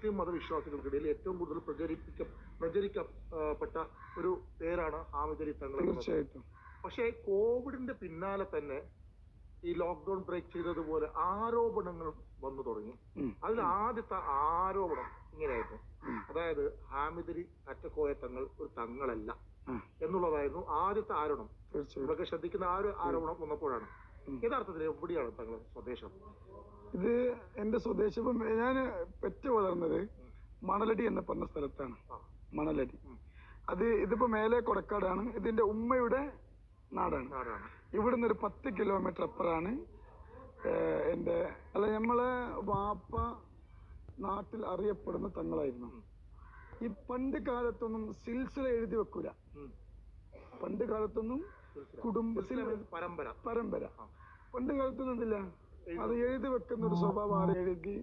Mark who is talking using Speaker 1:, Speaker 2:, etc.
Speaker 1: മുസ്ലിം മതവിശ്വാസികൾക്കിടയിൽ ഏറ്റവും കൂടുതൽ പ്രചരിപ്പിക്ക പ്രചരിക്കപ്പെട്ട ഒരു പേരാണ് ഹാമിദരി തങ്ങൾ.
Speaker 2: തീർച്ചയായിട്ടും.
Speaker 1: പക്ഷേ കോവിഡിന്റെ പിന്നാലെ തന്നെ ഈ ലോക്ക്ഡൌൺ ബ്രേക്ക് ചെയ്തതുപോലെ ആരോപണങ്ങൾ വന്നു തുടങ്ങി. അതിൽ ആദ്യത്തെ ആരോപണം ഇങ്ങനെയായിരുന്നു. അതായത് ഹാമിദരി അറ്റക്കോയ തങ്ങൾ ഒരു തങ്ങളല്ല എന്നുള്ളതായിരുന്നു ആദ്യത്തെ ആരോപണം. ഇവരൊക്കെ ശ്രദ്ധിക്കുന്ന ആ ഒരു ആരോപണം വന്നപ്പോഴാണ്. യഥാർത്ഥത്തിൽ എവിടെയാണ് താങ്കളുടെ സ്വദേശം?
Speaker 2: ഇത് എന്റെ സ്വദേശം ഞാൻ പെറ്റ് വളർന്നത് മണലടി എന്ന് പറഞ്ഞ സ്ഥലത്താണ്. മണലടി. അത് ഇതിപ്പോ മേലെ കൊടക്കാടാണ്. ഇതിന്റെ ഉമ്മയുടെ നാടാണ്. ഇവിടുന്ന് ഒരു പത്ത് കിലോമീറ്റർ അപ്പുറാണ് എന്റെ അല്ല നമ്മളെ വാപ്പ നാട്ടിൽ അറിയപ്പെടുന്ന തങ്ങളായിരുന്നു. ഈ പണ്ട് കാലത്തൊന്നും സിൽസില എഴുതി വെക്കൂല. പണ്ട് കാലത്തൊന്നും. കുടുംബത്തിൽ
Speaker 1: means പരമ്പര.
Speaker 2: പരമ്പര. പണ്ട് കാലത്തൊന്നും എന്തില്ല അത് എഴുതി വെക്കുന്ന ഒരു സ്വഭാവമാണ് എഴുതി